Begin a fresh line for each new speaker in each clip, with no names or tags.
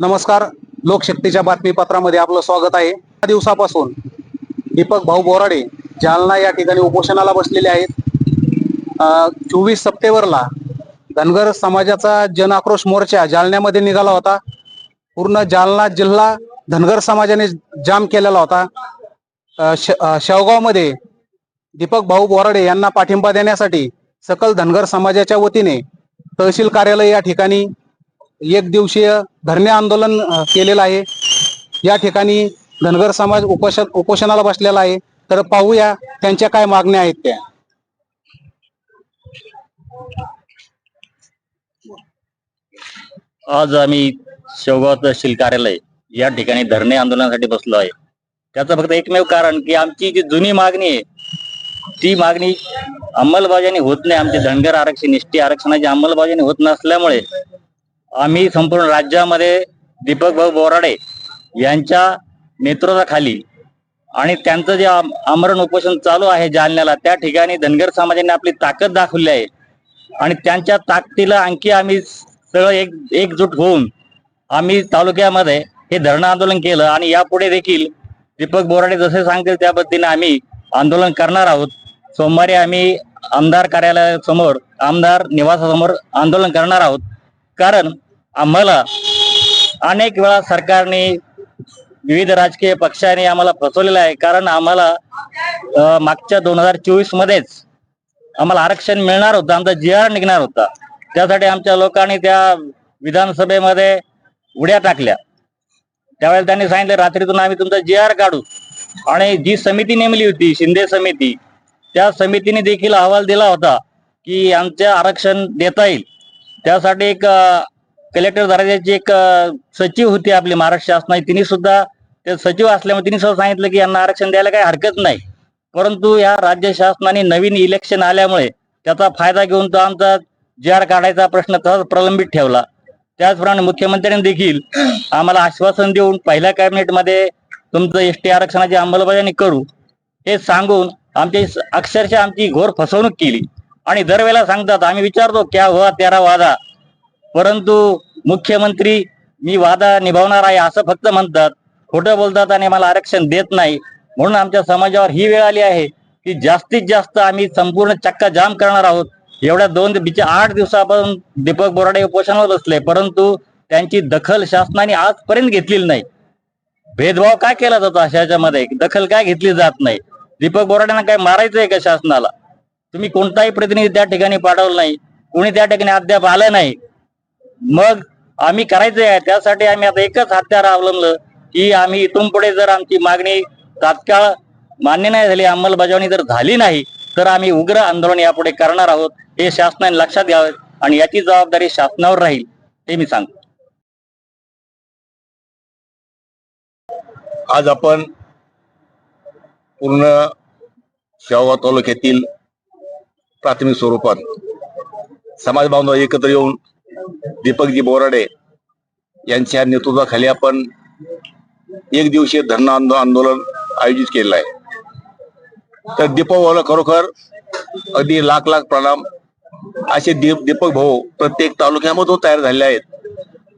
नमस्कार. लोकशक्तीच्या बातमीपत्रामध्ये आपलं स्वागत आहे. या दिवसापासून दीपक भाऊ बोराडे जालना या ठिकाणी उपोषणाला बसलेले आहेत. चोवीस सप्टेंबरला धनगर समाजाचा जन आक्रोश मोर्चा जालन्यामध्ये निघाला होता. पूर्ण जालना जिल्हा धनगर समाजाने जाम केलेला होता. श- शेवगावमध्ये दीपक भाऊ बोराडे यांना पाठिंबा देण्यासाठी सकल धनगर समाजाच्या वतीने तहसील कार्यालय या ठिकाणी एक दिवसीय धरणे आंदोलन केलेलं आहे. या ठिकाणी धनगर समाज उपोषण उपोषणाला बसलेला आहे. तर पाहूया त्यांच्या काय मागण्या आहेत त्या.
आज आम्ही शेवगाव तहसील कार्यालय या ठिकाणी धरणे आंदोलनासाठी बसलो आहे. त्याचं फक्त एकमेव कारण की आमची जी जुनी मागणी आहे ती मागणी अंमलबजावणी होत नाही. आमचे धनगर आरक्षण एसटी आरक्षणाची अंमलबजावणी होत नसल्यामुळे आम्ही संपूर्ण राज्यामध्ये दीपक भाऊ बोराडे यांच्या नेतृत्वाखाली आणि त्यांचं जे आमरण उपोषण चालू आहे जालन्याला त्या ठिकाणी धनगर समाजाने आपली ताकद दाखवली आहे. आणि त्यांच्या ताकदीला आणखी आम्ही सगळं एक एकजूट होऊन आम्ही तालुक्यामध्ये हे धरणं आंदोलन केलं आणि यापुढे देखील दीपक बोराडे जसे सांगतील त्या पद्धतीने आम्ही आंदोलन करणार आहोत. सोमवारी आम्ही आमदार कार्यालयासमोर आमदार निवासासमोर आंदोलन करणार आहोत. कारण आम्हाला अनेक वेळा सरकारने विविध राजकीय पक्षांनी आम्हाला फसवलेलं आहे. कारण आम्हाला मागच्या दोन हजार चोवीस मध्येच आम्हाला आरक्षण मिळणार होतं. आमचा जी आर निघणार होता. त्यासाठी आमच्या लोकांनी त्या विधानसभेमध्ये उड्या टाकल्या. त्यावेळेला त्यांनी सांगितलं रात्रीतून आम्ही तुमचा जी आर काढू. आणि जी समिती नेमली होती शिंदे समिती त्या समितीने देखील अहवाल दिला होता की आमचे आरक्षण देता येईल. त्यासाठी एक कलेक्टर दर्जाची एक सचिव होती आपली महाराष्ट्र शासनाची. तिने सुद्धा ते सचिव असल्यामुळे तिने सुद्धा सांगितलं की यांना आरक्षण द्यायला काही हरकत नाही. परंतु या राज्य शासनाने नवीन इलेक्शन आल्यामुळे त्याचा फायदा घेऊन तो आमचा जी आर काढायचा प्रश्न तसाच प्रलंबित ठेवला. त्याचप्रमाणे मुख्यमंत्र्यांनी देखील आम्हाला आश्वासन देऊन पहिल्या कॅबिनेटमध्ये तुमचं एस टी आरक्षणाची अंमलबजावणी करू हे सांगून आमची अक्षरशः आमची घोर फसवणूक केली. आणि दरवेळेला सांगतात आम्ही विचारतो क्या हुआ तेरा वादा? परंतु मुख्यमंत्री मी वादा निभावणार आहे असं फक्त म्हणतात. खोटं बोलतात आणि मला आरक्षण देत नाही. म्हणून आमच्या समाजावर ही वेळ आली आहे की जास्तीत जास्त आम्ही संपूर्ण चक्का जाम करणार आहोत. एवढ्या दोन बिच्या आठ दिवसापासून दीपक बोराडे उपोषणावर बसले परंतु त्यांची दखल शासनाने आजपर्यंत घेतलेली नाही. भेदभाव काय केला जातो अशाच्यामध्ये? दखल काय घेतली जात नाही? दीपक बोराडेंना काय मारायचंय का शासनाला? तुम्ही कोणताही प्रतिनिधी त्या ठिकाणी पाठवलं नाही कोणी त्या ठिकाणी अद्याप आलं नाही. मग आम्ही करायचंय आहे त्यासाठी आम्ही आता एकच हत्यार अवलंबलं की आम्ही इथून पुढे जर आमची मागणी तात्काळ मान्य नाही झाली अंमलबजावणी जर झाली नाही तर आम्ही उग्र आंदोलन यापुढे करणार आहोत हे शासनाने लक्षात घ्यावं आणि याची जबाबदारी शासनावर राहील हे मी सांगतो.
आज आपण पूर्ण शेवगाव तालुक्यातील प्राथमिक स्वरूपात समाज बांधव एकत्र येऊन दीपकजी बोराडे यांच्या नेतृत्वाखाली आपण एक दिवसीय धरणं आंदो- आंदोलन आयोजित केलेलं आहे. तर दीपक खरोखर अगदी लाख लाख प्रणाम. असे दीप दीपक भाऊ प्रत्येक तालुक्यामधून तयार झालेले आहेत.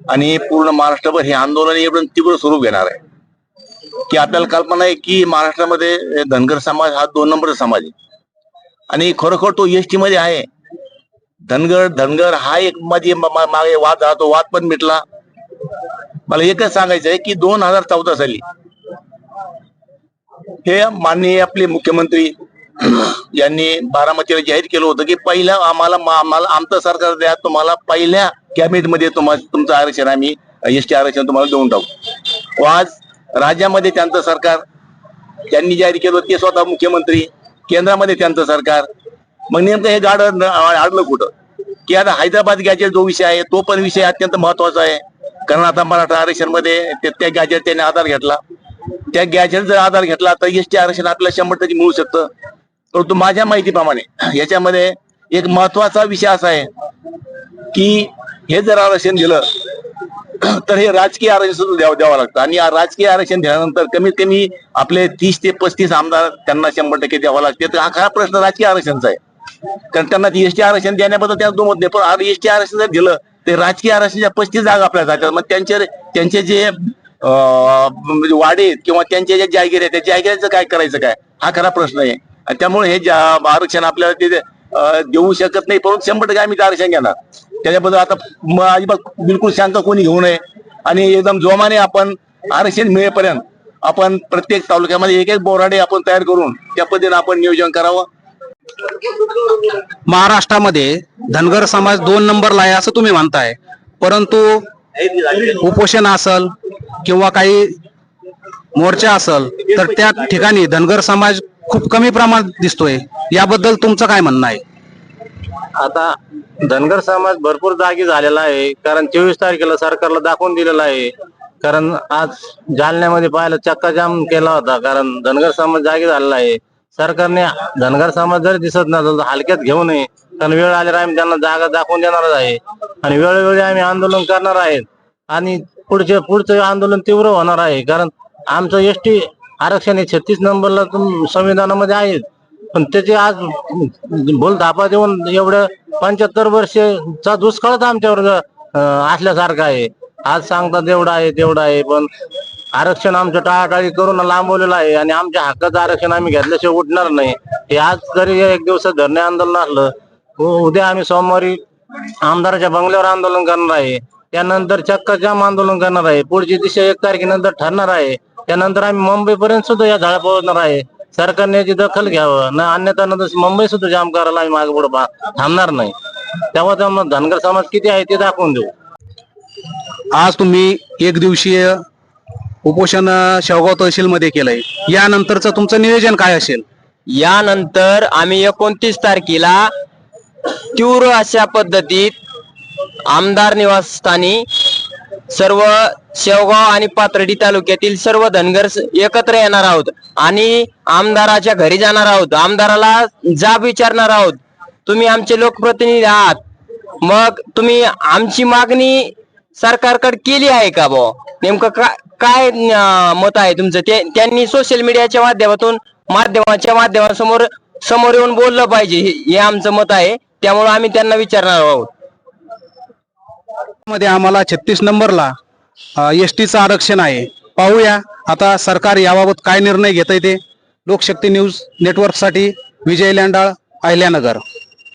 आणि पूर्ण महाराष्ट्रभर हे आंदोलन एवढं तीव्र स्वरूप घेणार आहे. की आपल्याला कल्पना आहे की महाराष्ट्रामध्ये धनगर समाज हा दोन नंबरचा समाज आहे. आणि खरोखर तो एसटी मध्ये आहे. धनगर धनगर हा एक मध्ये मागे वाद राहतो वाद पण मिटला. मला एकच सांगायचं आहे की दोन हजार चौदा साली हे माननीय आपले मुख्यमंत्री यांनी बारामतीला जाहीर केलं होतं की पहिल्या आम्हाला आम्हाला आमचं सरकार द्या तुम्हाला पहिल्या कॅबिनेटमध्ये तुम्हाला तुमचं आरक्षण आम्ही एस टी आरक्षण तुम्हाला देऊन टाकू. आज राज्यामध्ये त्यांचं सरकार त्यांनी जाहीर केलं होतं ते स्वतः मुख्यमंत्री. केंद्रामध्ये त्यांचं सरकार. मग नेमकं हे गाड अडलं कुठं? की आता हैदराबाद गॅजेट जो विषय आहे तो पण विषय अत्यंत महत्त्वाचा आहे. कारण आता मराठा आरक्षणमध्ये ते- त्या गॅजेट त्याने आधार घेतला. त्या गॅजेट जर आधार घेतला तर एस टी आरक्षण आपल्याला शंभर टक्के मिळू शकतं. परंतु माझ्या माहितीप्रमाणे याच्यामध्ये एक महत्त्वाचा विषय असा आहे की हे जर आरक्षण दिलं तर हे राजकीय आरक्षण सुद्धा द्यावं द्यावं लागतं. आणि या राजकीय आरक्षण दिल्यानंतर कमीत कमी आपले तीस ते पस्तीस आमदार त्यांना शंभर टक्के द्यावं लागते. तर हा खरा प्रश्न राजकीय आरक्षणचा आहे. कारण त्यांना एसटी आरक्षण देण्याबद्दल त्यांना दुमत नाही. पण एसटी आरक्षण जर दिलं ते राजकीय आरक्षणाच्या पस्तीस जागा आपल्या जातात. मग त्यांचे त्यांचे जे अं, म्हणजे वाडे किंवा त्यांच्या ज्या जागीर आहेत त्या जागिराचं काय करायचं काय? हा खरा प्रश्न आहे. आणि त्यामुळे हे आरक्षण आपल्याला ते देऊ शकत नाही. परंतु शंभर टक्के आम्ही आरक्षण घेणार. त्याच्याबद्दल आता अजिबात बिलकुल शंका कोणी घेऊ नये. आणि एकदम जोमाने आपण आरक्षण मिळेपर्यंत आपण प्रत्येक तालुक्यामध्ये एक एक बोराडे आपण तयार करून त्या पद्धतीने आपण नियोजन करावं.
महाराष्ट्रामध्ये धनगर समाज दोन नंबरला आहे असं तुम्ही म्हणताय. परंतु उपोषण असल किंवा काही मोर्चा असल तर त्या ठिकाणी धनगर समाज खूप कमी प्रमाणात दिसतोय. याबद्दल तुमचं काय म्हणणं आहे?
आता धनगर समाज भरपूर जागी झालेला आहे. कारण चोवीस तारखेला सरकारला दाखवून दिलेला आहे. कारण आज जालन्यामध्ये पाहायला चक्काजाम केला होता. कारण धनगर समाज जागी झालेला आहे. सरकारने धनगर समाज जरी दिसत नसेल तर हलक्यात घेऊ नये. कारण वेळ आल्यावर आम्ही त्यांना जागा दाखवून देणारच आहे. आणि वेळोवेळी आम्ही आंदोलन करणार आहेत. आणि पुढचे पुढचं आंदोलन तीव्र होणार आहे. कारण आमचं एस टी आरक्षण हे छत्तीस नंबरला संविधानामध्ये आहे. पण त्याचे आज भूल धापा देऊन एवढं पंच्याहत्तर वर्षचा दुष्काळच आमच्यावर असल्यासारखा असल्यासारखं आहे. आज सांगतात एवढं आहे तेवढं आहे पण आरक्षण आमचं टाळाटाळी करून लांबवलेलं आहे आणि आमच्या हक्काचं आरक्षण आम्ही घेतल्याशिवाय उठणार नाही. हे आज जरी एक दिवस धरणे आंदोलन असलं उद्या आम्ही सोमवारी आमदाराच्या बंगल्यावर आंदोलन करणार आहे. त्यानंतर चक्का जाम आंदोलन करणार आहे. पुढची दिशा एक तारखेनंतर ठरणार आहे. त्यानंतर आम्ही मुंबईपर्यंत सुद्धा या झाडा पोहोचणार आहे. सरकारने याची दखल घ्यावं. न अन्यथा नंतर मुंबई सुद्धा जाम करायला आम्ही मागे पुढे थांबणार नाही. तेव्हा तेव्हा धनगर समाज किती आहे ते दाखवून देऊ.
आज तुम्ही एक दिवसीय उपोषण शेवगाव तहसीलमध्ये केलंय. यानंतरचं तुमचं नियोजन काय असेल?
यानंतर आम्ही एकोणतीस तारखेला तीव्र अशा पद्धतीत आमदार निवासस्थानी सर्व शेवगाव आणि पाथर्डी तालुक्यातील सर्व धनगर एकत्र येणार आहोत. आणि आमदाराच्या घरी जाणार आहोत. आमदाराला जाब विचारणार आहोत. तुम्ही आमचे लोकप्रतिनिधी आहात. मग तुम्ही आमची मागणी सरकारकडे केली आहे का बो नेमकं का- काय मत आहे तुमचं? ते त्यांनी सोशल मीडियाच्या माध्यमातून माध्यमाच्या माध्यमासमोर समोर येऊन बोललं पाहिजे. हे हे आमचं मत आहे. त्यामुळे आम्ही त्यांना विचारणार आहोत.
मध्ये आम्हाला छत्तीस नंबरला एस टीचं आरक्षण आहे. पाहूया आता सरकार याबाबत काय निर्णय घेत ते. लोकशक्ती न्यूज नेटवर्कसाठी विजय लँडाळ अहिल्यानगर.